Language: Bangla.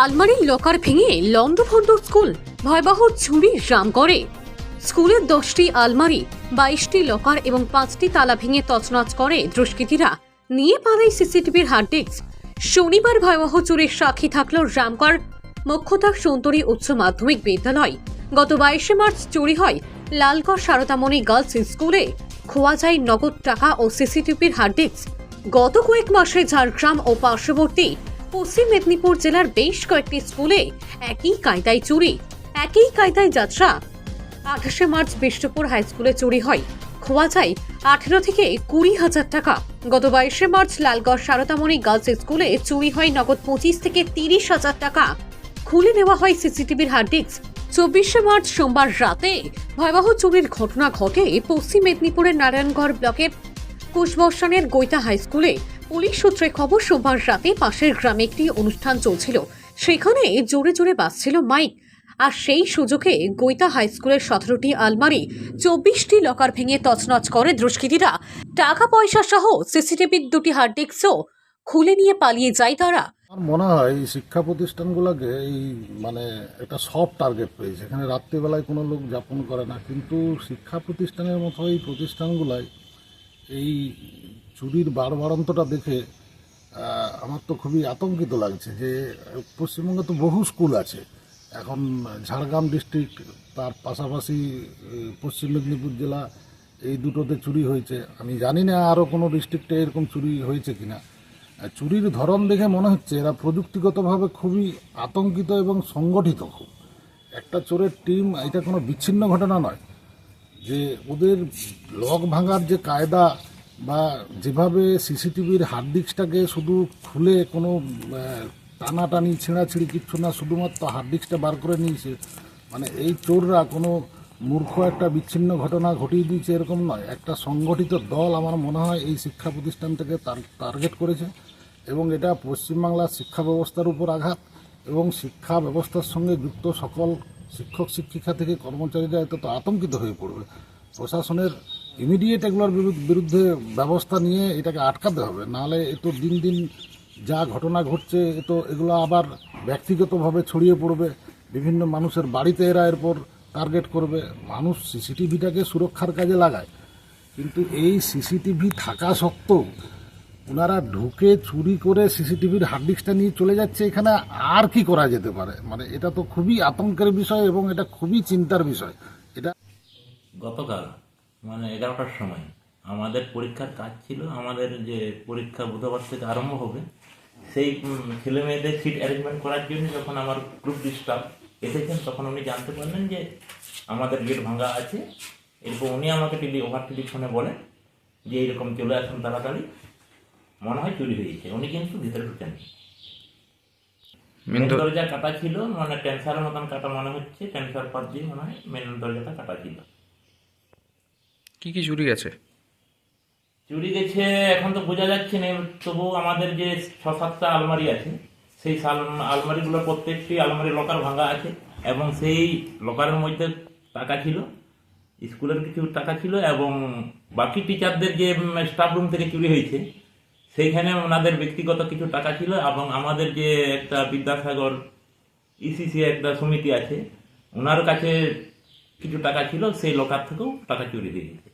আলমারির লকার ভেঙে লন্ডভন্ড স্কুল, ভয়াবহ চুরি রাম করে। স্কুলের দশটি আলমারি, বাইশটি লকার এবং পাঁচটি তালা ভেঙে তছনছ করে দুষ্কৃতীরা। নিয়ে পালায় সিসিটিভির হার্ড ডিস্ক। শনিবার ভয়াবহ চুরির সাক্ষী থাকল রামকর মুখ্যতা সুন্দরী উচ্চ মাধ্যমিক বিদ্যালয়। গত বাইশে মার্চ চুরি হয় লালকর সারদামণি গার্লস স্কুলে। খোয়া যায় নগদ টাকা ও সিসিটিভির হার্ড ডিস্ক। গত কয়েক মাসে ঝাড়গ্রাম ও পার্শ্ববর্তী পশ্চিম মেদিনীপুর জেলার বেশ কয়েকটি স্কুলে একই কায়দায় চুরি, একই কায়দায় যাত্রা। আঠাশে মার্চ বিষ্ণুপুর হাই স্কুলে চুরি হয়। খোয়া যায় আঠেরো থেকে কুড়ি হাজার টাকা। গত বাইশে মার্চ লালগড় সারদামণি গার্লস স্কুলে চুরি হয় নগদ পঁচিশ থেকে তিরিশ হাজার টাকা। খুলে নেওয়া হয় সিসিটিভির হার্ড ডিস্ক। চব্বিশে মার্চ সোমবার রাতে ভয়াবহ চুরির ঘটনা ঘটে পশ্চিম মেদিনীপুরের নারায়ণগড় ব্লকের কুশবর্ষণের গৈতা হাই স্কুলে। পুলিশ সূত্রে খবর, সোমবার রাতে পাশের গ্রামে একটি অনুষ্ঠান চলছিল। সেখানে জোরে জোরে বাজছিল মাইক। আর সেই সুযোগে গৈতা হাই স্কুলের সতেরোটি আলমারি, চব্বিশটি লকার ভেঙে তছনছ করে দুষ্কৃতীরা। টাকা পয়সা সহ সিসিটিভির দুটি হার্ড ডিস্কও খুলে নিয়ে পালিয়ে যায় তারা। আমার মনে হয় এই শিক্ষা প্রতিষ্ঠানগুলোকে এই মানে একটা সফট টার্গেট পেয়েছে। এখানে রাত্রিবেলায় কোনো লোক যাপন করে না। কিন্তু শিক্ষা প্রতিষ্ঠানের মতো এই প্রতিষ্ঠানগুলায় এই চুরির বাড়বাড়ন্তটা দেখে আমার তো খুবই আতঙ্কিত লাগছে যে, পশ্চিমবঙ্গে তো বহু স্কুল আছে। এখন ঝাড়গ্রাম ডিস্ট্রিক্ট, তার পাশাপাশি পশ্চিম মেদিনীপুর জেলা, এই দুটোতে চুরি হয়েছে। আমি জানি না আরও কোনো ডিস্ট্রিক্টে এরকম চুরি হয়েছে কিনা। চুরির ধরন দেখে মনে হচ্ছে এরা প্রযুক্তিগতভাবে খুবই আতঙ্কিত এবং সংগঠিত খুব। একটা চোরের টিম, এটা কোনো বিচ্ছিন্ন ঘটনা নয়। যে ওদের লক ভাঙার যে কায়দা বা যেভাবে সিসিটিভির হার্ড ডিস্কটাকে শুধু খুলে কোনো টানাটানি, ছেঁড়াছিঁড়ি কিচ্ছু না, শুধুমাত্র হার্ড ডিস্কটা বার করে নিয়েছে মানে এই চোররা কোনো মূর্খ একটা বিচ্ছিন্ন ঘটনা ঘটিয়ে দিয়েছে এরকম নয়। একটা সংগঠিত দল আমার মনে হয় এই শিক্ষা প্রতিষ্ঠানটাকে টার্গেট করেছে এবং এটা পশ্চিমবাংলার শিক্ষা ব্যবস্থার উপর আঘাত এবং শিক্ষা ব্যবস্থার সঙ্গে যুক্ত সকল শিক্ষক, শিক্ষিকা থেকে কর্মচারীরা এত তো আতঙ্কিত হয়ে পড়বে। প্রশাসনের ইমিডিয়েট এগুলোর বিরুদ্ধ- ব্যবস্থা নিয়ে এটাকে আটকাতে হবে। নাহলে এ তো দিন দিন যা ঘটনা ঘটছে, এ তো এগুলো আবার ব্যক্তিগতভাবে ছড়িয়ে পড়বে। বিভিন্ন মানুষের বাড়িতে এরা এরপর টার্গেট করবে। মানুষ সিসিটিভিটাকে সুরক্ষার কাজে লাগায়। কিন্তু এই সিসিটিভি থাকা সত্ত্বেও ওনারা ঢুকে চুরি করে সিসিটিভির হার্ড ডিস্কটা নিয়ে চলে যাচ্ছে, এখানে আর কি করা যেতে পারে? মানে এটা তো খুবই আতঙ্কের বিষয় এবং এটা খুবই চিন্তার বিষয়। এটা গতকাল মানে এগারোটার সময়। আমাদের পরীক্ষার কাজ ছিল আমাদের যে পরীক্ষা বুধবার থেকে আরম্ভ হবে সেই ছেলে মেয়েদের সিট অ্যারেঞ্জমেন্ট করার জন্য যখন আমার গ্রুপ ডিস্টার্ব এসেছেন তখন উনি জানতে পারলেন যে আমাদের গেট ভাঙা আছে। এরপর উনি আমাকে টেলি ওভার টেলিফোনে বলেন যে এইরকম চলে আসুন তাড়াতাড়ি। মনে হয় চুরি হয়েছে উনি কিন্তু ভিতরে ঢুকেন মেন দরজা কাটা ছিল মানে ট্যান্সারের মতন কাটা মনে হচ্ছে ক্যান্সার পাত দিয়ে মনে হয় মেন দরজাটা কাটা ছিল। কি কি চুরি গেছে? চুরি গেছে, এখন তো বোঝা যাচ্ছে না তবু আমাদের যে ছ সাতটা আলমারি আছে, সেই আলমারিগুলো প্রত্যেকটি আলমারি লকার ভাঙা আছে এবং সেই লকারের মধ্যে টাকা ছিল, স্কুলের কিছু টাকা ছিল এবং বাকি টিচারদের যে স্টাফ রুম থেকে চুরি হয়েছে, সেইখানে ওনাদের ব্যক্তিগত কিছু টাকা ছিল এবং আমাদের যে একটা বিদ্যাসাগর ইসিসি একটা সমিতি আছে, ওনার কাছে কিছু টাকা ছিল, সেই লকার থেকেও টাকা চুরি দিয়ে গেছে।